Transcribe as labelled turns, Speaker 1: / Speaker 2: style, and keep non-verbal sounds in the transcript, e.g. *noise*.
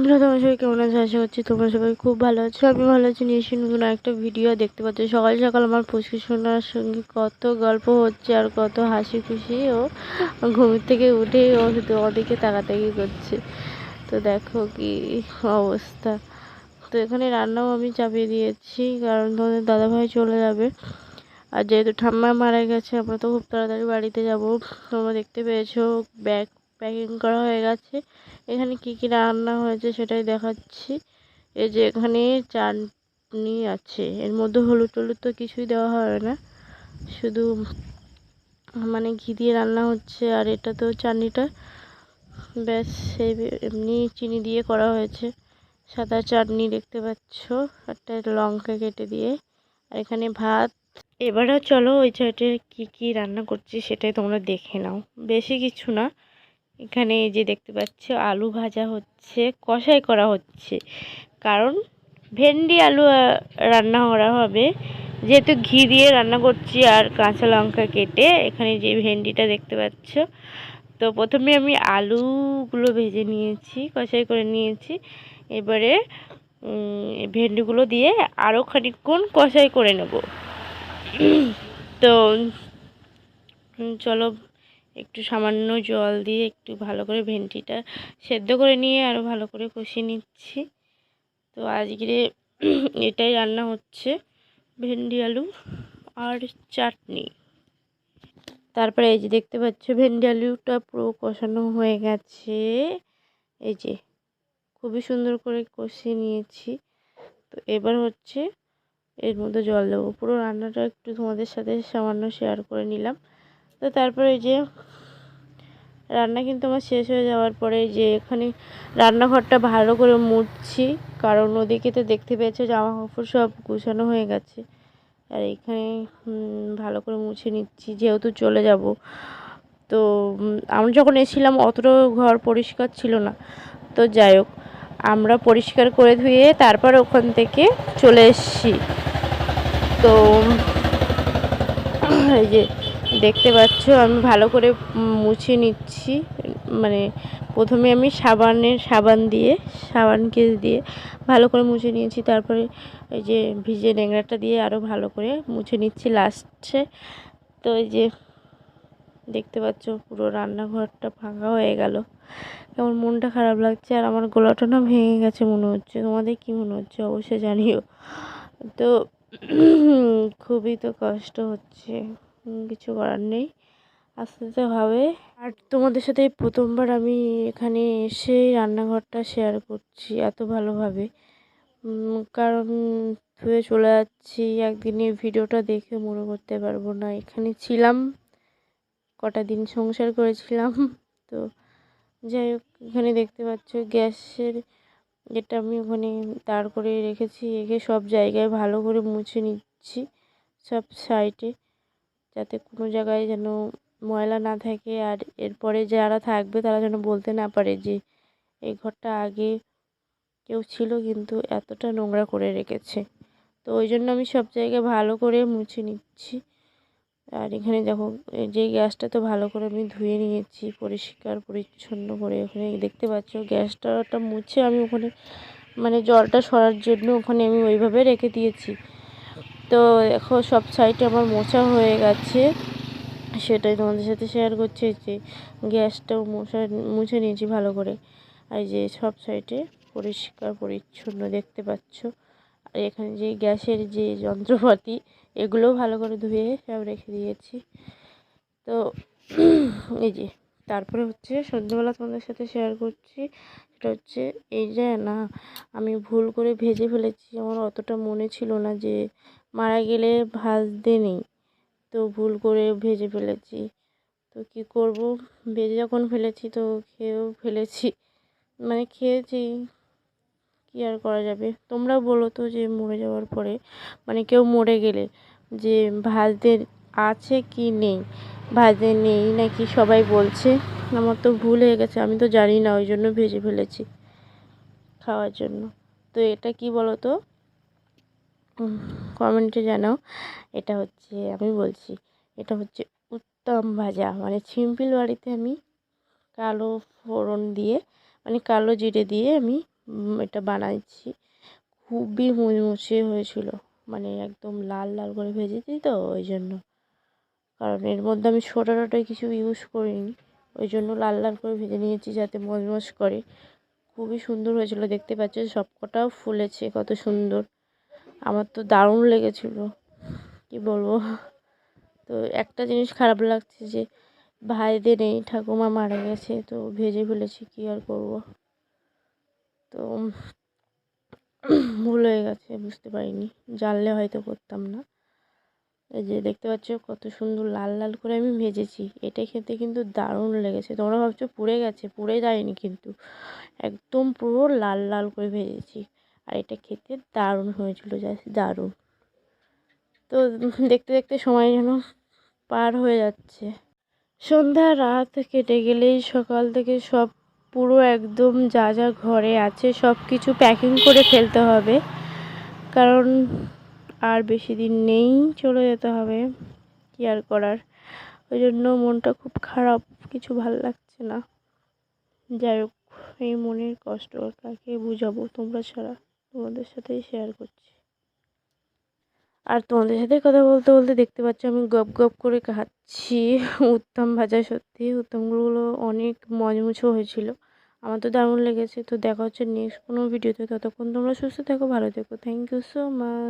Speaker 1: বন্ধুরা, তোমার সবাই কেমন আছে? আশা করছি তোমরা সবাই খুব ভালো আছো। আমি ভালো আছি, নিয়ে নতুন একটা ভিডিও দেখতে পাচ্ছ। সকাল সকাল আমার পুষ্কি সোনার সঙ্গে কত গল্প হচ্ছে আর কত হাসি খুশি। ও ঘুমের থেকে উঠে ও শুধু ওদিকে তাকাতাকি করছে। তো দেখো কি অবস্থা। তো এখানে রান্নাও আমি চাপিয়ে দিয়েছি, কারণ তোমাদের দাদাভাই চলে যাবে। আর যেহেতু ঠাম্মা মারা গেছে, আমরা তো খুব তাড়াতাড়ি বাড়িতে যাব। তোমরা দেখতে পেয়েছ, ব্যাগ প্যাকিং করা হয়ে গেছে। এখানে কি কি রান্না হয়েছে সেটাই দেখাচ্ছি। এই যে এখানে চাটনি আছে। এর মধ্যে হলুদ টলুদ তো কিছুই দেওয়া হবে না। শুধু মানে ঘি দিয়ে রান্না হচ্ছে আর এটা তো চাটনিটা। ব্যাস সেই এমনি চিনি দিয়ে করা হয়েছে। সাদা চাটনি দেখতে পাচ্ছ, একটা লঙ্কা কেটে দিয়ে। আর এখানে ভাত। এবারে চলো ওই সাইডে কি কি রান্না করছি সেটাই তোমরা দেখে নাও। বেশি কিছু না। এখানে এই যে দেখতে পাচ্ছ, আলু ভাজা হচ্ছে, কষাই করা হচ্ছে। কারণ ভেন্ডি আলু রান্না করা হবে। যেহেতু ঘি দিয়ে রান্না করছি আর কাঁচা লঙ্কা কেটে এখানে যে ভেন্ডিটা দেখতে পাচ্ছ, তো প্রথমে আমি আলুগুলো ভেজে নিয়েছি, কষাই করে নিয়েছি। এবারে ভেন্ডিগুলো দিয়ে আরও খানিকক্ষণ কষাই করে নেব। *clears throat* তো চলো একটু সামান্য জল দিয়ে একটু ভালো করে ভেন্ডিটা সেদ্ধ করে নিয়ে আরও ভালো করে কষিয়ে নিচ্ছি। তো আজকে *clears throat* এটাই রান্না হচ্ছে, ভেন্ডি আলু আর চাটনি। তারপরে এই যে দেখতে পাচ্ছ, ভেন্ডি আলুটা পুরো কষানো হয়ে গেছে। এই যে খুবই সুন্দর করে কষিয়ে নিয়েছি। তো এবার হচ্ছে এর মধ্যে জল দেবো। পুরো রান্নাটা একটু তোমাদের সাথে সামান্য শেয়ার করে নিলাম। তো তারপরে যে রান্না কিন্তু আমার শেষ হয়ে যাওয়ার পরে যে এখানে রান্নাঘরটা ভালো করে মুছছি। কারণ ওদিকে তো দেখতে পেয়েছে জামা কাপড় সব গুছানো হয়ে গেছে। আর এখানে ভালো করে মুছে নিচ্ছি, যেহেতু চলে যাব। তো আমরা যখন এসেছিলাম অতটা ঘর পরিষ্কার ছিল না। তো যাই হোক, আমরা পরিষ্কার করে ধুয়ে তারপর ওখান থেকে চলে এসছি। তো, এই যে দেখতে পাচ্ছ, আমি ভালো করে মুছে নিচ্ছি। মানে প্রথমে আমি সাবানের, সাবান দিয়ে, সাবান কেস দিয়ে ভালো করে মুছে নিয়েছি। তারপরে এই যে ভিজে ন্যাংরাটা দিয়ে আরও ভালো করে মুছে নিচ্ছি লাস্টে। তো এই যে দেখতে পাচ্ছ, পুরো রান্নাঘরটা ফাঁকা হয়ে গেল। কেমন মনটা খারাপ লাগছে, আর আমার গলাটা না ভেঙে গেছে মনে হচ্ছে। তোমাদের কি মনে হচ্ছে? অবশ্যই জানিও। তো খুবই তো কষ্ট হচ্ছে। কিছু করার নেই। আস্তে আস্তে হবে আর তোমাদের সাথে প্রথমবার আমি এখানে এসে রান্নাঘরটা শেয়ার করছি এত ভালোভাবে। কারণ ধুয়ে চলে যাচ্ছি, একদিনে ভিডিওটা দেখে মনে করতে পারব না। এখানে ছিলাম, কটা দিন সংসার করেছিলাম। তো যাই হোক, এখানে দেখতে পাচ্ছ গ্যাসের যেটা আমি ওখানে দাঁড় করে রেখেছি। রেখে সব জায়গায় ভালো করে মুছে নিচ্ছি, সব সাইডে যাতে কোনো জায়গায় যেন ময়লা না থাকে আর এরপরে যারা থাকবে তারা যেন বলতে না পারে যে এই ঘরটা আগে কেউ ছিল কিন্তু এতটা নোংরা করে রেখেছে। তো ওই জন্য আমি সব জায়গায় ভালো করে মুছে নিচ্ছি। আর এখানে দেখো যে গ্যাসটা তো ভালো করে আমি ধুয়ে নিয়েছি, পরিষ্কার, পরিচ্ছন্ন করে ওখানে দেখতে পাচ্ছ গ্যাসটা মুছে আমি ওখানে মানে জলটা সরার জন্য ওখানে আমি ওইভাবে রেখে দিয়েছি। তো দেখো সব সাইডে আমার মোছা হয়ে গেছে। সেটাই তোমাদের সাথে শেয়ার করছি যে গ্যাসটাও মোছা, মুছে নিয়েছি ভালো করে। আর যে সব সাইডে পরিষ্কার, পরিচ্ছন্ন দেখতে পাচ্ছ। আর এখানে যে গ্যাসের যে যন্ত্রপাতি এগুলোও ভালো করে ধুয়ে সব রেখে দিয়েছি। তো *clears throat* এই যে তারপরে হচ্ছে সন্ধ্যেবেলা তোমাদের সাথে শেয়ার করছি। সেটা হচ্ছে, এই যে না, আমি ভুল করে ভেজে ফেলেছি। আমার অতটা মনে ছিল না যে মারা গেলে ভাজতে নেই। তো ভুল করে ভেজে ফেলেছি। তো কি করব? ভেজে যখন ফেলেছি তো খেয়েও ফেলেছি। মানে খেয়েছি, কী আর করা যাবে? তোমরা বলো তো যে মরে যাওয়ার পরে মানে কেউ মরে গেলে যে ভাজতে আছে কি নেই? ভাজতে নেই নাকি সবাই বলছে? আমার তো ভুল হয়ে গেছে, আমি তো জানি না, ওই জন্য ভেজে ফেলেছি খাওয়ার জন্য। তো এটা কি বলো তো? কমেন্টে জানাও। এটা হচ্ছে, আমি বলছি, এটা হচ্ছে উত্তম ভাজা। মানে সিম্পল বাড়িতে আমি কালো ফোড়ন দিয়ে মানে কালো জিরে দিয়ে আমি এটা বানাইছি। খুবই মুচমুচে হয়েছিল। মানে একদম লাল লাল করে ভেজেছি তো, ওই জন্য। কারণ এর মধ্যে আমি সোডা টোটা কিছু ইউজ করিনি। ওই জন্য লাল লাল করে ভেজে নিয়েছি যাতে মজমজ করে। খুবই সুন্দর হয়েছিল, দেখতে পাচ্ছ, সবকটাও ফুলেছে, কত সুন্দর। আমার তো দারুণ লেগেছিল। কি বলব? তো একটা জিনিস খারাপ লাগছে যে, ভাইদের নেই ঠাকুমা মারা গেছে, তো ভেজে ফেলেছি, কী আর করব? তো ভুল হয়ে গেছে, বুঝতে পারিনি। জানলে হয়তো করতাম না। এই যে দেখতে পাচ্ছ কত সুন্দর লাল লাল করে আমি ভেজেছি। এটা খেতে কিন্তু দারুণ লেগেছে। তোমরা ভাবছ পুড়ে গেছে, পুড়ে যায়নি কিন্তু। একদম পুরো লাল লাল করে ভেজেছি। আর এটা খেতে দারুণ হয়েছিল, জাস্ট দারুণ। তো দেখতে দেখতে সময় যেন পার হয়ে যাচ্ছে। সন্ধ্যা রাত কেটে গেলেই সকাল থেকে সব পুরো একদম যা যা ঘরে আছে সব কিছু প্যাকিং করে ফেলতে হবে। কারণ আর বেশি দিন নেই চলে যেতে হবে, কী আর করার? ওই জন্য মনটা খুব খারাপ, কিছু ভালো লাগছে না। যাই হোক, এই মনের কষ্ট কাকে বুঝাবো তোমরা ছাড়া? তোমাদের সাথেই শেয়ার করছি। আর তোমাদের সাথে কথা বলতে বলতে দেখতে পাচ্ছ আমি গপ গপ করে খাচ্ছি। উত্তম ভাজা সত্যি, উত্তমগুলো অনেক মজমুছো হয়েছিল। আমার তো দারুণ লেগেছে। তো দেখা হচ্ছে নেক্সট কোনো ভিডিওতে ততক্ষণ তোমরা সুস্থ থেকো, ভালো থেকো। Thank you so much